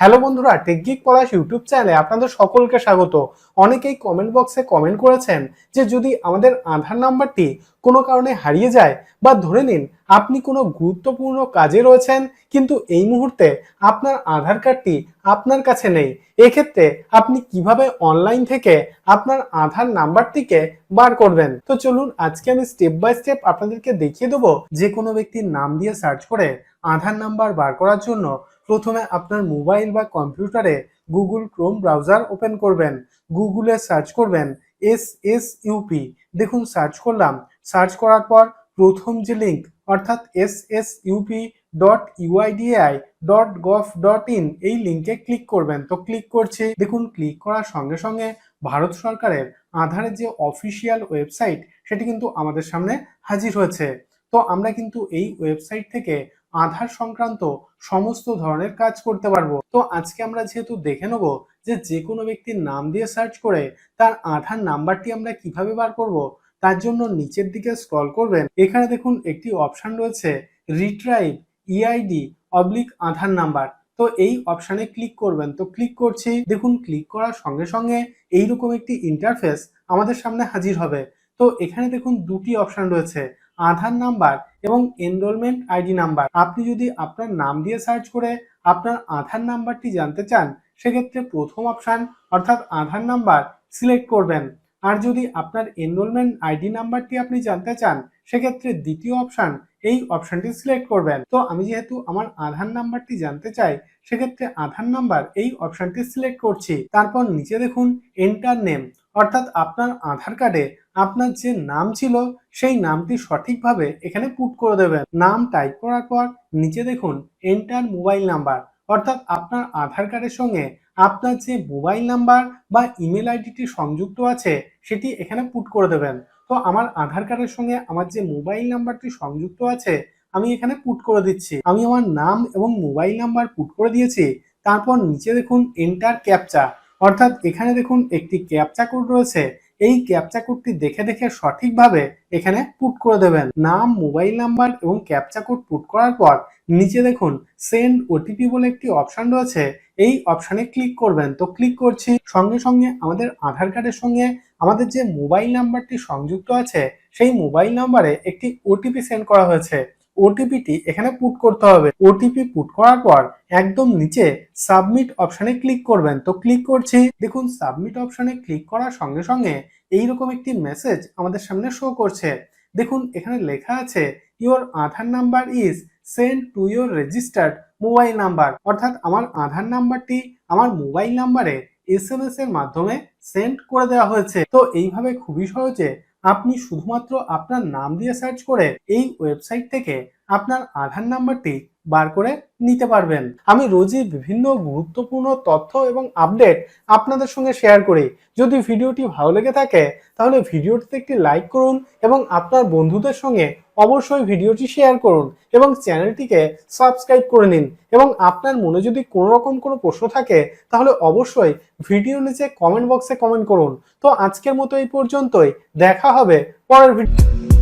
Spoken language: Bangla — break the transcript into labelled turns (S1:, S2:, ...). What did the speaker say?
S1: হ্যালো বন্ধুরা টেকগিক পলাশ ইউটিউব চ্যানেলে আপনাদের সকলকে স্বাগত। অনেকেই কমেন্ট বক্সে কমেন্ট করেছেন যে যদি আমাদের আধার নাম্বারটি কোনো কারণে হারিয়ে যায় বা ধরে নিন আপনি কোনো গুরুত্বপূর্ণ কাজে রয়েছেন, কিন্তু এই মুহূর্তে আপনার আধার কার্ডটি আপনার কাছে নেই, এক্ষেত্রে আপনি কীভাবে অনলাইন থেকে আপনার আধার নাম্বারটিকে বার করবেন? তো চলুন আজকে আমি স্টেপ বাই স্টেপ আপনাদেরকে দেখিয়ে দেবো যে কোনো ব্যক্তির নাম দিয়ে সার্চ করে আধার নাম্বার বার করার জন্য প্রথমে আপনার মোবাইল বা কম্পিউটারে গুগল ক্রোম ব্রাউজার ওপেন করবেন। গুগলে সার্চ করবেন এস এস ইউপি দেখুন, সার্চ করলাম। সার্চ করার পর প্রথম যে লিঙ্ক অর্থাৎ S S UP dot UIDAI dot gov dot in এই লিঙ্কে ক্লিক করবেন। তো ক্লিক করছি। দেখুন, ক্লিক করার সঙ্গে সঙ্গে ভারত সরকারের আধারের যে অফিসিয়াল ওয়েবসাইট, সেটি কিন্তু আমাদের সামনে হাজির হয়েছে। তো আমরা কিন্তু এই ওয়েবসাইট থেকে আধার সংক্রান্ত সমস্ত ধরনের কাজ করতে পারব। তো আজকে আমরা যেহেতু দেখে নেব যে যে কোনো ব্যক্তির নাম দিয়ে সার্চ করে তার আধার নাম্বারটি আমরা কীভাবে বার করব, তার জন্য নিচের দিকে স্ক্রল করবেন। এখানে দেখুন একটি অপশান রয়েছে রিট্রাইভ ইআইডি অবলিক আধার নাম্বার। তো এই অপশানে ক্লিক করবেন। তো ক্লিক করছি, দেখুন ক্লিক করার সঙ্গে সঙ্গে এইরকম একটি ইন্টারফেস আমাদের সামনে হাজির হবে। তো এখানে দেখুন দুটি অপশান রয়েছে, আধার নাম্বার এবং এনরোলমেন্ট আইডি নাম্বার আপনি যদি আপনার নাম দিয়ে সার্চ করে আপনার আধার নাম্বারটি জানতে চান, সেক্ষেত্রে প্রথম অপশান অর্থাৎ আধার নাম্বার সিলেক্ট করবেন। আর যদি আপনার এনরোলমেন্ট আইডি নাম্বারটি আপনি জানতে চান, সেক্ষেত্রে দ্বিতীয় অপশান এই অপশানটি সিলেক্ট করবেন। তো আমি যেহেতু আমার আধার নাম্বারটি জানতে চাই, সেক্ষেত্রে আধার নাম্বার এই অপশানটি সিলেক্ট করছি। তারপর নিচে দেখুন এন্টার নেম অর্থাৎ আপনার আধার কার্ডে আপনার যে নাম ছিল, সেই নামটি সঠিকভাবে এখানে পুট করে দেবেন। নাম টাইপ করার পর নিচে দেখুন এন্টার মোবাইল নাম্বার অর্থাৎ আপনার আধার কার্ডের সঙ্গে আপনার যে মোবাইল নাম্বার বা ইমেল আইডিটি সংযুক্ত আছে, সেটি এখানে পুট করে দেবেন। তো আমার আধার কার্ডের সঙ্গে আমার যে মোবাইল নাম্বারটি সংযুক্ত আছে, আমি এখানে পুট করে দিচ্ছি। আমি আমার নাম এবং মোবাইল নাম্বার পুট করে দিয়েছি। তারপর নিচে দেখুন এন্টার ক্যাপচা অর্থাৎ এখানে দেখুন একটি ক্যাপচা কোড রয়েছে। এই ক্যাপচা কোডটি দেখে দেখে সঠিকভাবে এখানে পুট করে দেবেন। নাম মোবাইল নাম্বার এবং ক্যাপচা কোড পুট করার পর নিচে দেখুন সেন্ড ওটিপি বলে একটি অপশন রয়েছে। এই অপশানে ক্লিক করবেন। তো ক্লিক করছি। সঙ্গে সঙ্গে আমাদের আধার কার্ডের সঙ্গে আমাদের যে মোবাইল নাম্বারটি সংযুক্ত আছে, সেই মোবাইল নাম্বারে একটি ওটিপি সেন্ড করা হয়েছে। ওটিপিটি এখানে পুট করতে হবে। ওটিপি পুট করার পর একদম নিচে সাবমিট অপশানে ক্লিক করবেন। তো ক্লিক করছি। দেখুন সাবমিট অপশানে ক্লিক করার সঙ্গে সঙ্গে এইরকম একটি মেসেজ আমাদের সামনে শো করছে। দেখুন, এখানে লেখা আছে your Aadhaar number is send to your registered mobile number অর্থাৎ আমার আধার নাম্বারটি আমার মোবাইল নাম্বারে এস এর মাধ্যমে সেন্ড করে দেওয়া হয়েছে। তো এইভাবে খুবই সহজে আপনি শুধুমাত্র আপনার নাম দিয়ে সার্চ করে এই ওয়েবসাইট থেকে আপনার আধার নাম্বারটি বার করে নিতে পারবেন। আমি রোজই বিভিন্ন গুরুত্বপূর্ণ তথ্য এবং আপডেট আপনাদের সঙ্গে শেয়ার করি। যদি ভিডিওটি ভালো লেগে থাকে, তাহলে ভিডিওটিতে একটি লাইক করুন এবং আপনার বন্ধুদের সঙ্গে অবশ্যই ভিডিওটি শেয়ার করুন এবং চ্যানেলটিকে সাবস্ক্রাইব করে নিন এবং আপনার মনে যদি কোনো রকম কোনো প্রশ্ন থাকে, তাহলে অবশ্যই ভিডিও নিচে কমেন্ট বক্সে কমেন্ট করুন। তো আজকের মতো এই পর্যন্তই। দেখা হবে পরের ভিডিও